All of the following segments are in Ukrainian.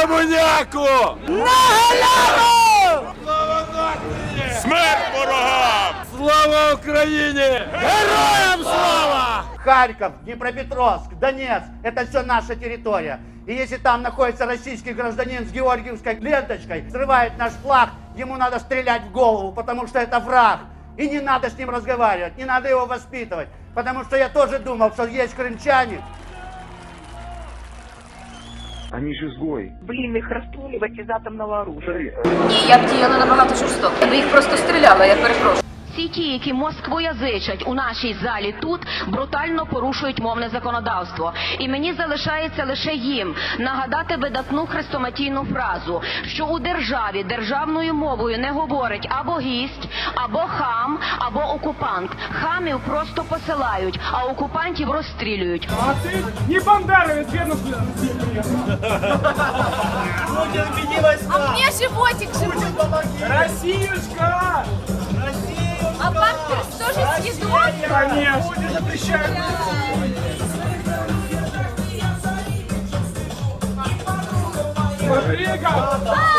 комуняку! Смерть ворогам! Слава Україні! Героям слава! Харьков, Днепропетровск, Донецк – это все наша территория. И если там находится российский гражданин с георгиевской ленточкой, срывает наш флаг, ему надо стрелять в голову, потому что это враг. И не надо с ним разговаривать, не надо его воспитывать. Потому что я тоже думал, что есть крымчане, Они же изгои. Блин, их расстреливать из атомного оружия. Ні, я б діяла набагато жорстоко. Я їх просто стріляла, я перепрошую. Всі ті, які москвоязичать у нашій залі тут, брутально порушують мовне законодавство. І мені залишається лише їм нагадати видатну хрестоматійну фразу, що у державі державною мовою не говорить або гість, або хам, або окупант. Хамів просто посилають, а окупантів розстрілюють. А ты не бандеровец, верно? А мне животик живот. Россиюшка! А памперс тоже съедобный? Конечно. Запрещаю. Смотри-ка!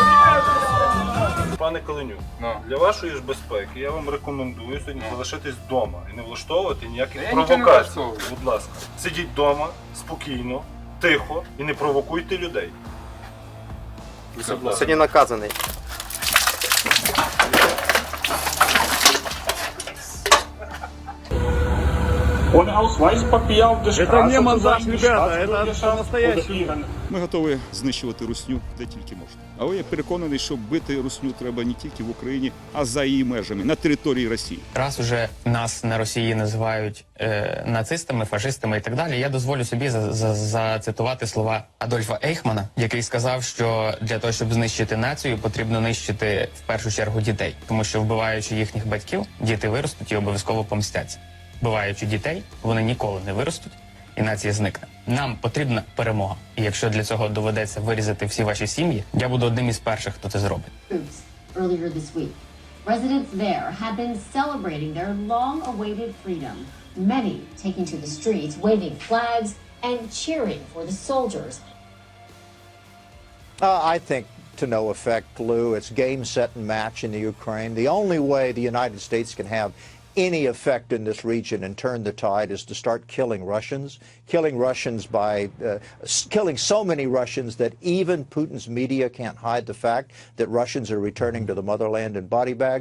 Пане Калинюк, для вашої ж безпеки я вам рекомендую сьогодні залишитись вдома і не влаштовувати ніяких провокацій. Будь ласка, сидіть вдома спокійно, тихо і не провокуйте людей. Будь ласка. Сьогодні наказаний. Это не монтаж, ребята, это, это настоящий. Ми готові знищувати русню де тільки можна. Але я переконаний, що бити русню треба не тільки в Україні, а за її межами на території Росії. Раз уже нас на Росії називають е, нацистами, фашистами і так далі, я дозволю собі за, за, зацитувати слова Адольфа Ейхмана, який сказав, що для того, щоб знищити націю, потрібно нищити в першу чергу дітей, тому що вбиваючи їхніх батьків, діти виростуть і обов'язково помстяться. Вбиваючи дітей, вони ніколи не виростуть, і нація зникне. Нам потрібна перемога. І якщо для цього доведеться вирізати всі ваші сім'ї, я буду одним із перших, хто це зробить. Earlier this week. Residents there have been celebrating their long awaited freedom. Many taking to the streets, waving flags and cheering for the soldiers. Uh, I think to no effect, Lou. It's game, set, and match in the Ukraine. The only way the United States can have any effect in this region and turn the tide is to start killing Russians, killing Russians by uh, killing so many Russians that even Putin's media can't hide the fact that Russians are returning to the motherland in body bags.